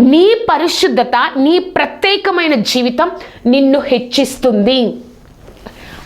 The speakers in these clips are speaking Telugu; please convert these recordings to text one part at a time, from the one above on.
నీ పరిశుద్ధత నీ ప్రత్యేకమైన జీవితం నిన్ను హెచ్చిస్తుంది.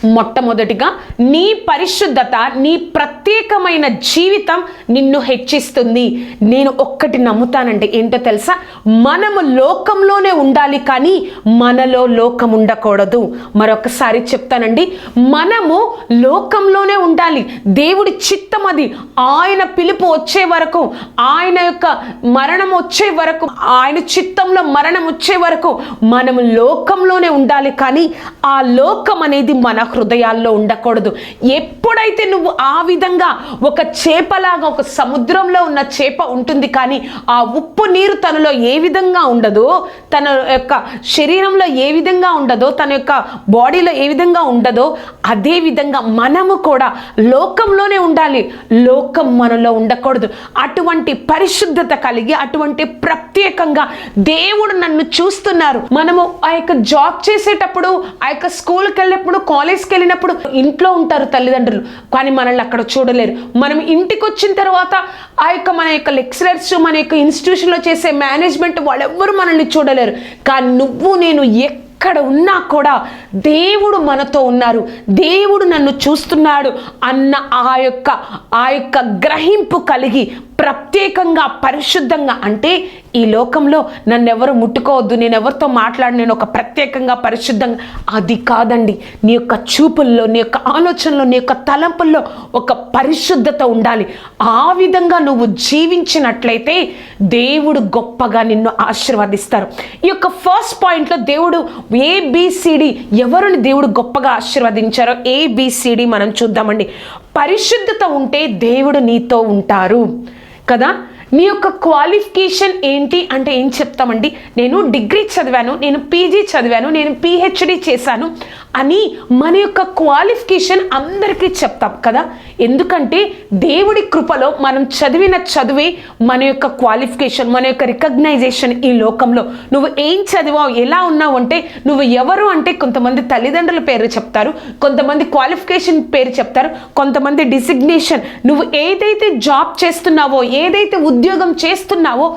మొట్టమొదటిగా నీ పరిశుద్ధత నీ ప్రత్యేకమైన జీవితం నిన్ను హెచ్చిస్తుంది. నేను ఒక్కటి నమ్ముతానంటే ఏంటో తెలుసా? మనము లోకంలోనే ఉండాలి కానీ మనలో లోకం ఉండకూడదు. మరొకసారి చెప్తానండి. మనము లోకంలోనే ఉండాలి. దేవుడి చిత్తం అది. ఆయన పిలుపు వచ్చే వరకు ఆయన యొక్క మరణం వచ్చే వరకు ఆయన చిత్తంలో మరణం వచ్చే వరకు మనము లోకంలోనే ఉండాలి కానీ ఆ లోకం అనేది మన హృదయాల్లో ఉండకూడదు. ఎప్పుడైతే నువ్వు ఆ విధంగా ఒక చేపలాగా ఒక సముద్రంలో ఉన్న చేప ఉంటుంది కానీ ఆ ఉప్పు నీరు తనలో ఏ విధంగా ఉండదో తన యొక్క శరీరంలో ఏ విధంగా ఉండదో తన యొక్క బాడీలో ఏ విధంగా ఉండదో అదే విధంగా మనము కూడా లోకంలోనే ఉండాలి. లోకం మనలో ఉండకూడదు. అటువంటి పరిశుద్ధత కలిగి అటువంటి ప్రత్యేకంగా దేవుడు నన్ను చూస్తున్నారు. మనము ఆ యొక్క జాబ్ చేసేటప్పుడు ఆ యొక్క స్కూల్కి వెళ్ళినప్పుడు కాలేజ్కి వెళ్ళినప్పుడు ఇంట్లో ఉంటారు తల్లిదండ్రులు కానీ మనల్ని అక్కడ చూడలేరు. మనం ఇంటికి వచ్చిన తర్వాత ఆ యొక్క మన యొక్క లెక్చరర్స్ మన యొక్క ఇన్స్టిట్యూషన్లో చేసే మేనేజ్మెంట్ వాళ్ళెవ్వరూ మనల్ని చూడలేరు. కానీ నువ్వు నేను ఎక్కడ ఉన్నా కూడా దేవుడు మనతో ఉన్నారు. దేవుడు నన్ను చూస్తున్నాడు అన్న ఆ యొక్క ఆ యొక్క గ్రహింపు కలిగి ప్రత్యేకంగా పరిశుద్ధంగా అంటే ఈ లోకంలో నన్నెవరు ముట్టుకోవద్దు నేను ఎవరితో మాట్లాడి నేను ఒక ప్రత్యేకంగా పరిశుద్ధంగా అది కాదండి. నీ యొక్క చూపుల్లో నీ యొక్క ఆలోచనలో నీ యొక్క తలంపుల్లో ఒక పరిశుద్ధత ఉండాలి. ఆ విధంగా నువ్వు జీవించినట్లయితే దేవుడు గొప్పగా నిన్ను ఆశీర్వదిస్తారు. ఈ యొక్క ఫస్ట్ పాయింట్లో దేవుడు ఏబిసిడి ఎవరిని దేవుడు గొప్పగా ఆశీర్వదించారో ఏబిసిడి మనం చూద్దామండి. పరిశుద్ధత ఉంటే దేవుడు నీతో ఉంటారు. కదా? మీ యొక్క క్వాలిఫికేషన్ ఏంటి అంటే ఏం చెప్తామండి? నేను డిగ్రీ చదివాను నేను పీజీ చదివాను నేను పిహెచ్డి చేశాను అని మన యొక్క క్వాలిఫికేషన్ అందరికీ చెప్తాం కదా? ఎందుకంటే దేవుడి కృపలో మనం చదివిన చదివే మన యొక్క క్వాలిఫికేషన్ మన యొక్క రికగ్నైజేషన్ ఈ లోకంలో. నువ్వు ఏం చదివావు ఎలా ఉన్నావు అంటే నువ్వు ఎవరు అంటే కొంతమంది తల్లిదండ్రుల పేరు చెప్తారు కొంతమంది క్వాలిఫికేషన్ పేరు చెప్తారు కొంతమంది డిసిగ్నేషన్ నువ్వు ఏదైతే జాబ్ చేస్తున్నావో ఏదైతే ఉద్యోగం ఉద్యోగం చేస్తున్నావో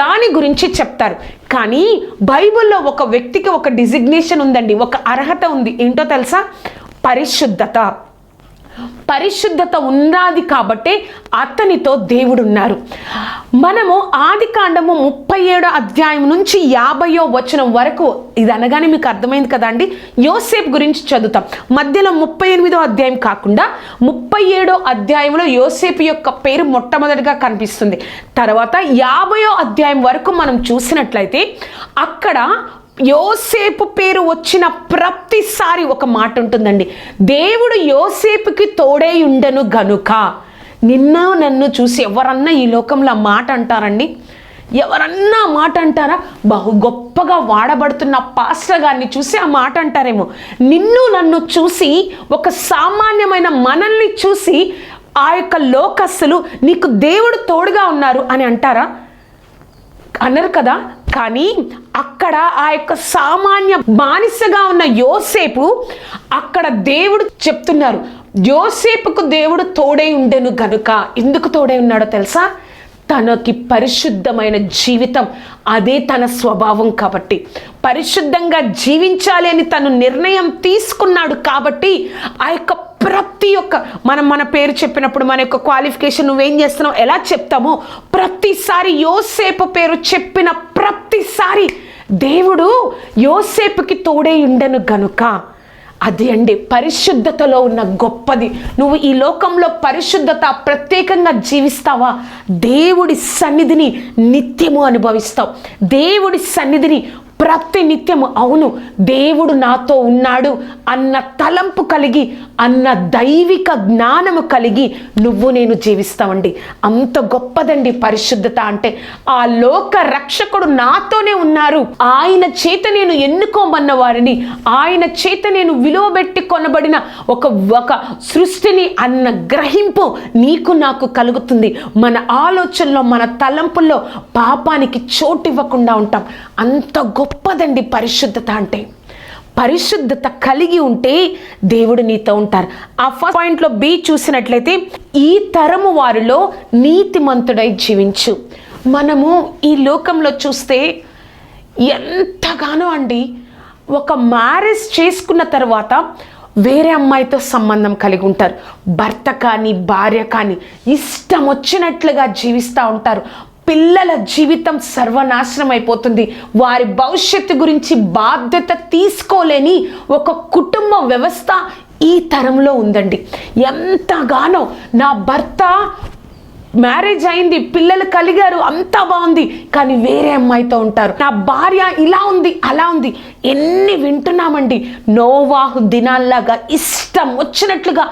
దాని గురించి చెప్తారు. కానీ బైబిల్లో ఒక వ్యక్తికి ఒక డిజిగ్నేషన్ ఉందండి ఒక అర్హత ఉంది. ఏంటో తెలుసా? పరిశుద్ధత. పరిశుద్ధత ఉన్నది కాబట్టే అతనితో దేవుడు ఉన్నారు మనము ఆది కాండము ముప్పై ఏడో అధ్యాయం నుంచి యాభయో వచనం వరకు ఇది అనగానే మీకు అర్థమైంది కదా అండి గురించి చదువుతాం. మధ్యలో ముప్పై ఎనిమిదో అధ్యాయం కాకుండా ముప్పై ఏడో అధ్యాయంలో యోసేపు యొక్క పేరు మొట్టమొదటిగా కనిపిస్తుంది. తర్వాత యాభయో అధ్యాయం వరకు మనం చూసినట్లయితే అక్కడ యోసేపు పేరు వచ్చిన ప్రతిసారి ఒక మాట ఉంటుందండి. దేవుడు యోసేపుకి తోడై ఉండను గనుక నిన్న నన్ను చూసి ఎవరన్నా ఈ లోకంలో మాట అంటారండి? ఎవరన్నా మాట అంటారా? బహు గొప్పగా వాడబడుతున్న పాస్టర్ గారిని చూసి ఆ మాట అంటారేమో. నిన్ను నన్ను చూసి ఒక సామాన్యమైన మనల్ని చూసి ఆ యొక్క లోకస్సులు నీకు దేవుడు తోడుగా ఉన్నారు అని అంటారా? అన్నారు కదా? కానీ అక్కడ ఆ యొక్క సామాన్య బానిసగా ఉన్న యోసేపు అక్కడ దేవుడు చెప్తున్నారు యోసేపుకు దేవుడు తోడై ఉండెను గనుక. ఎందుకు తోడై ఉన్నాడో తెలుసా? తనకి పరిశుద్ధమైన జీవితం అదే తన స్వభావం కాబట్టి. పరిశుద్ధంగా జీవించాలి అని తను నిర్ణయం తీసుకున్నాడు కాబట్టి ఆ యొక్క ప్రతి ఒక్క మనం మన పేరు చెప్పినప్పుడు మన యొక్క క్వాలిఫికేషన్ నువ్వేం చేస్తున్నావు ఎలా చెప్తామో ప్రతిసారి యోసేపు పేరు చెప్పిన ప్రతిసారి దేవుడు యోసేపుకి తోడే ఉండను గనుక అది అండి పరిశుద్ధతలో ఉన్న గొప్పది. నువ్వు ఈ లోకంలో పరిశుద్ధత ప్రత్యేకంగా జీవిస్తావా? దేవుడి సన్నిధిని నిత్యము అనుభవిస్తావు. దేవుడి సన్నిధిని ప్రతి నిత్యము అవును దేవుడు నాతో ఉన్నాడు అన్న తలంపు కలిగి అన్న దైవిక జ్ఞానము కలిగి నువ్వు నేను జీవిస్తామండి. అంత గొప్పదండి పరిశుద్ధత అంటే ఆ లోక రక్షకుడు నాతోనే ఉన్నారు. ఆయన చేత నేను ఎన్నుకోమన్న వారిని ఆయన చేత నేను విలువబెట్టి కొనబడిన ఒక ఒక సృష్టిని అన్న గ్రహింపు నీకు నాకు కలుగుతుంది. మన ఆలోచనలో మన తలంపుల్లో పాపానికి చోటు ఇవ్వకుండా ఉంటాం. అంత గొప్పదండి పరిశుద్ధత అంటే. పరిశుద్ధత కలిగి ఉంటే దేవుడు నీతో ఉంటారు. ఆ ఫస్ట్ పాయింట్లో బి చూసినట్లయితే ఈ తరము వారిలో నీతిమంతుడై జీవించు. మనము ఈ లోకంలో చూస్తే ఎంతగానో అండి ఒక మ్యారేజ్ చేసుకున్న తర్వాత వేరే అమ్మాయితో సంబంధం కలిగి ఉంటారు. భర్త కానీ భార్య కానీ ఇష్టం వచ్చినట్లుగా జీవిస్తూ ఉంటారు. పిల్లల జీవితం సర్వనాశనం అయిపోతుంది వారి భవిష్యత్తు గురించి బాధ్యత తీసుకోలేని ఒక కుటుంబ వ్యవస్థ ఈ తరంలో ఉందండి. ఎంతగానో నా భర్త మ్యారేజ్ అయింది పిల్లలు కలిగారు అంతా బాగుంది కానీ వేరే అమ్మాయితో ఉంటారు. నా భార్య ఇలా ఉంది అలా ఉంది. ఎన్ని వింటున్నామండి? నోవాహు దినాల్లాగా ఇష్టం వచ్చినట్లుగా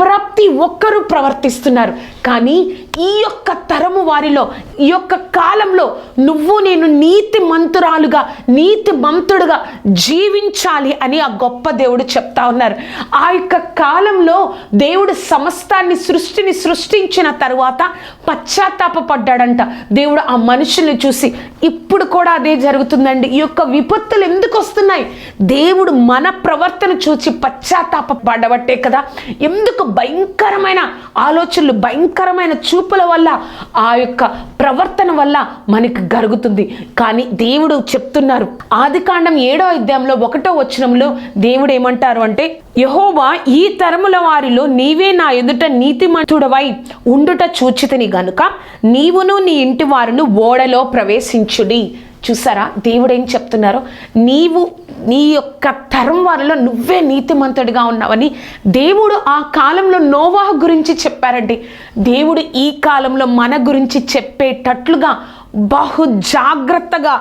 ప్రతి ఒక్కరూ ప్రవర్తిస్తున్నారు. కానీ ఈ యొక్క తరము వారిలో ఈ యొక్క కాలంలో నువ్వు నేను నీతి మంతురాలుగా నీతి మంతుడుగా జీవించాలి అని ఆ గొప్ప దేవుడు చెప్తా ఉన్నారు. ఆ యొక్క కాలంలో దేవుడు సమస్తాన్ని సృష్టిని సృష్టించిన తరువాత పశ్చాత్తాపడ్డాడంట దేవుడు ఆ మనుషుల్ని చూసి ఇప్పుడు కూడా అదే జరుగుతుందండి. ఈ యొక్క విపత్తులు ఎందుకు వస్తున్నాయి? దేవుడు మన ప్రవర్తన చూసి పశ్చాత్తాప పడబట్టే కదా. ఎందుకు భయంకరమైన ఆలోచనలు భయంకరమైన చూపుల వల్ల ఆ యొక్క ప్రవర్తన వల్ల మనకి గరుగుతుంది. కానీ దేవుడు చెప్తున్నారు. ఆది కాండం ఏడో అధ్యాయంలో ఒకటో వచనంలో దేవుడు ఏమంటారు అంటే యహోవా ఈ తరముల వారిలో నీవే నా ఎదుట నీతిమంతుడవై ఉండుట చూచితిని గనుక నీవును నీ ఇంటి వారును ఓడలో ప్రవేశించుడి. చూసారా? దేవుడు ఏం చెప్తున్నారో? నీవు నీ యొక్క తరం వారిలో నువ్వే నీతిమంతుడిగా ఉన్నావని దేవుడు ఆ కాలంలో నోవాహ గురించి చెప్పారండి. దేవుడు ఈ కాలంలో మన గురించి చెప్పేటట్లుగా బహు జాగ్రత్తగా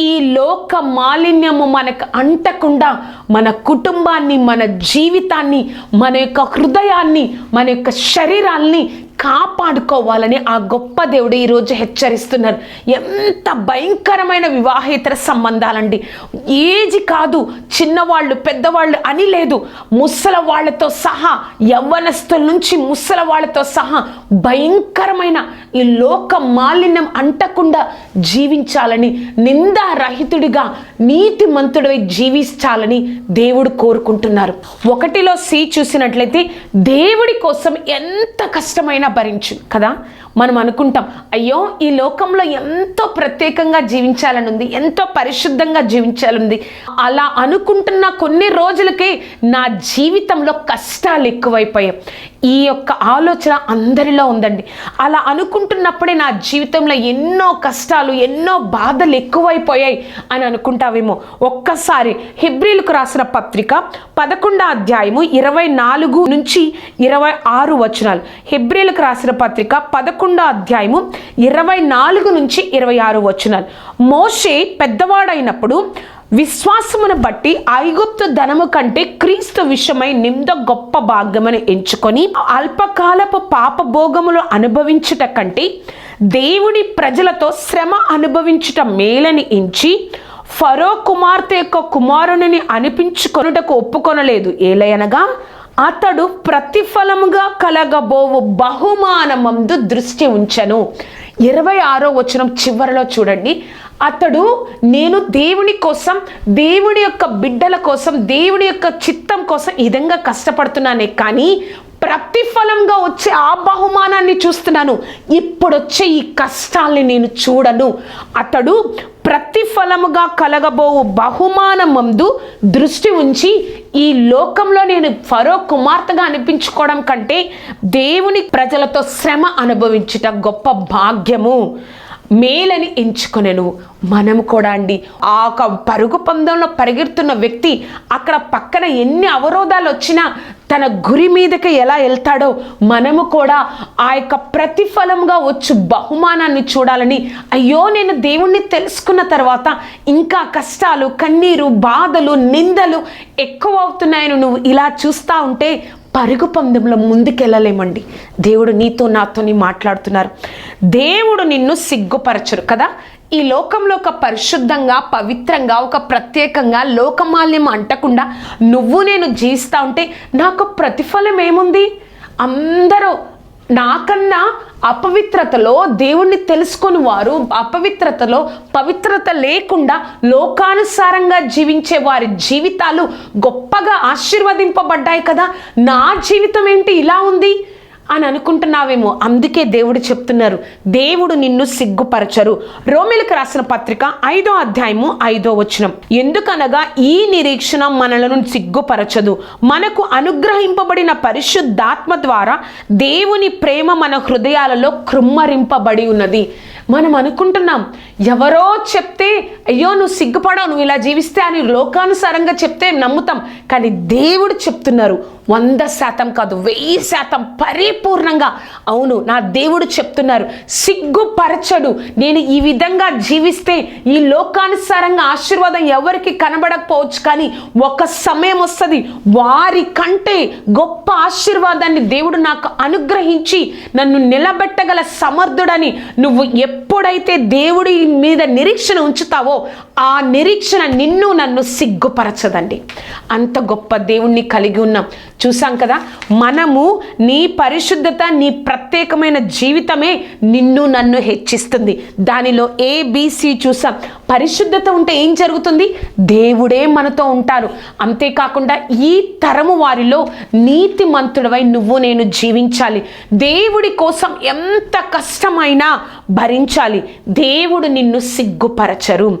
ఈ లోక మాలిన్యము మనకు అంటకుండా మన కుటుంబాన్ని మన జీవితాన్ని మన యొక్క హృదయాన్ని మన యొక్క శరీరాల్ని కాపాడుకోవాలని ఆ గొప్ప దేవుడు ఈరోజు హెచ్చరిస్తున్నారు. ఎంత భయంకరమైన వివాహేతర సంబంధాలండి. ఏజ్ కాదు చిన్నవాళ్ళు పెద్దవాళ్ళు అని లేదు. ముసల వాళ్ళతో సహా యవ్వనస్తుల నుంచి ముసల వాళ్ళతో సహా భయంకరమైన ఈ లోక మాలిన్యం అంటకుండా జీవించాలని నిందారహితుడిగా నీతిమంతుడివై జీవించాలని దేవుడు కోరుకుంటున్నారు. ఒకటిలో సి చూసినట్లయితే దేవుడి కోసం ఎంత కష్టమైన భరించు కదా? మనం అనుకుంటాం అయ్యో ఈ లోకంలో ఎంతో ప్రత్యేకంగా జీవించాలని ఉంది ఎంతో పరిశుద్ధంగా జీవించాలని అలా అనుకుంటున్న కొన్ని రోజులకే నా జీవితంలో కష్టాలు ఎక్కువైపోయాయి. ఈ యొక్క ఆలోచన అందరిలో ఉందండి. అలా అనుకుంటున్నప్పుడే నా జీవితంలో ఎన్నో కష్టాలు ఎన్నో బాధలు ఎక్కువైపోయాయి అని అనుకుంటావేమో. ఒక్కసారి హిబ్రిలకు రాసిన పత్రిక పదకొండో అధ్యాయము ఇరవై నాలుగు నుంచి ఇరవై ఆరు వచనాలు. హిబ్రిలకు రాసిన పత్రిక పదకొండు అధ్యాయము ఇరవై నాలుగు నుంచి ఇరవై ఆరు వచనాలు. మోషే పెద్దవాడైనప్పుడు విశ్వాసమును బట్టి ఐగుప్తు ధనము కంటే క్రీస్తు విషయమై నిమ్ద గొప్ప భాగ్యమని ఎంచుకొని అల్పకాలపు పాప భోగములు అనుభవించుట కంటే దేవుడి ప్రజలతో శ్రమ అనుభవించుట మేలని ఎంచి ఫరో కుమార్తె యొక్క కుమారుని అనిపించుకొనుటకు ఒప్పుకొనలేదు. ఏలయనగా అతడు ప్రతిఫలముగా కలగబోవు బహుమానమందు దృష్టి ఉంచను. ఇరవై ఆరో వచనం చివరిలో చూడండి. అతడు నేను దేవుని కోసం దేవుడి యొక్క బిడ్డల కోసం దేవుడి యొక్క చిత్తం కోసం ఈ విధంగా కష్టపడుతున్నానే కానీ ప్రతిఫలంగా వచ్చే ఆ బహుమానాన్ని చూస్తున్నాను. ఇప్పుడు వచ్చే ఈ కష్టాల్ని నేను చూడను. అతడు ప్రతిఫలముగా కలగబోవు బహుమానమందు దృష్టి ఉంచి ఈ లోకంలో నేను ఫరో కుమార్తెగా అనిపించుకోవడం కంటే దేవుని ప్రజలతో శ్రమ అనుభవించుట గొప్ప భాగ్యము. మేలని ఎంచుకొనెను. మనం కూడా అండి ఆ ఒక పరుగు పందంలో పరిగెడుతున్న వ్యక్తి అక్కడ పక్కన ఎన్ని అవరోధాలు వచ్చినా తన గురి మీదకి ఎలా వెళ్తాడో మనము కూడా ఆ యొక్క ప్రతిఫలంగా వచ్చు బహుమానాన్ని చూడాలని. అయ్యో నేను దేవుణ్ణి తెలుసుకున్న తర్వాత ఇంకా కష్టాలు కన్నీరు బాధలు నిందలు ఎక్కువ అవుతున్నాయని నువ్వు ఇలా చూస్తూ ఉంటే పరుగు పందెంలో ముందుకెళ్ళలేమండి. దేవుడు నీతో నాతోని మాట్లాడుతున్నారు. దేవుడు నిన్ను సిగ్గుపరచరు కదా? ఈ లోకంలో ఒక పరిశుద్ధంగా పవిత్రంగా ఒక ప్రత్యేకంగా లోకమాల్యం అంటకుండా నువ్వు నేను జీవిస్తూ ఉంటే నాకు ప్రతిఫలం ఏముంది? అందరూ నాకన్నా అపవిత్రతలో దేవుణ్ణి తెలుసుకొని వారు అపవిత్రతలో పవిత్రత లేకుండా లోకానుసారంగా జీవించే వారి జీవితాలు గొప్పగా ఆశీర్వదింపబడ్డాయి కదా. నా జీవితం ఏంటి? ఇలా ఉంది. అని అనుకుంటున్నావేమో అందుకే దేవుడు చెప్తున్నారు. దేవుడు నిన్ను సిగ్గుపరచరు. రోమిలకు రాసిన పత్రిక ఐదో అధ్యాయము ఐదో వచనం. ఎందుకనగా ఈ నిరీక్షణ మనలను సిగ్గుపరచదు. మనకు అనుగ్రహింపబడిన పరిశుద్ధాత్మ ద్వారా దేవుని ప్రేమ మన హృదయాలలో కృమ్మరింపబడి ఉన్నది. మనం అనుకుంటున్నాం ఎవరో చెప్తే అయ్యో నువ్వు సిగ్గుపడవు నువ్వు ఇలా జీవిస్తే అని లోకానుసారంగా చెప్తే నమ్ముతాం. కానీ దేవుడు చెప్తున్నారు వంద శాతం కాదు వెయ్యి శాతం పరిపూర్ణంగా. అవును నా దేవుడు చెప్తున్నారు సిగ్గుపరచడు. నేను ఈ విధంగా జీవిస్తే ఈ లోకానుసారంగా ఆశీర్వాదం ఎవరికి కనబడకపోవచ్చు కానీ ఒక సమయం వస్తుంది. వారి కంటే గొప్ప ఆశీర్వాదాన్ని దేవుడు నాకు అనుగ్రహించి నన్ను నిలబెట్టగల సమర్థుడని నువ్వు ఎప్పుడైతే దేవుడి మీద నిరీక్షణ ఉంచుతావో ఆ నిరీక్షణ నిన్ను నన్ను సిగ్గుపరచదండి. అంత గొప్ప దేవుణ్ణి కలిగి ఉన్నాం చూసాం కదా? మనము నీ పరిశుద్ధత నీ ప్రత్యేకమైన జీవితమే నిన్ను నన్ను హెచ్చిస్తుంది. దానిలో ఏబిసి చూసాం పరిశుద్ధత ఉంటే ఏం జరుగుతుంది? దేవుడే మనతో ఉంటారు. అంతేకాకుండా ఈ తరము వారిలో నీతి మంతుడవై నువ్వు నేను జీవించాలి. దేవుడి కోసం ఎంత కష్టమైనా భరించాలి. దేవుడు నిన్ను సిగ్గుపరచరు.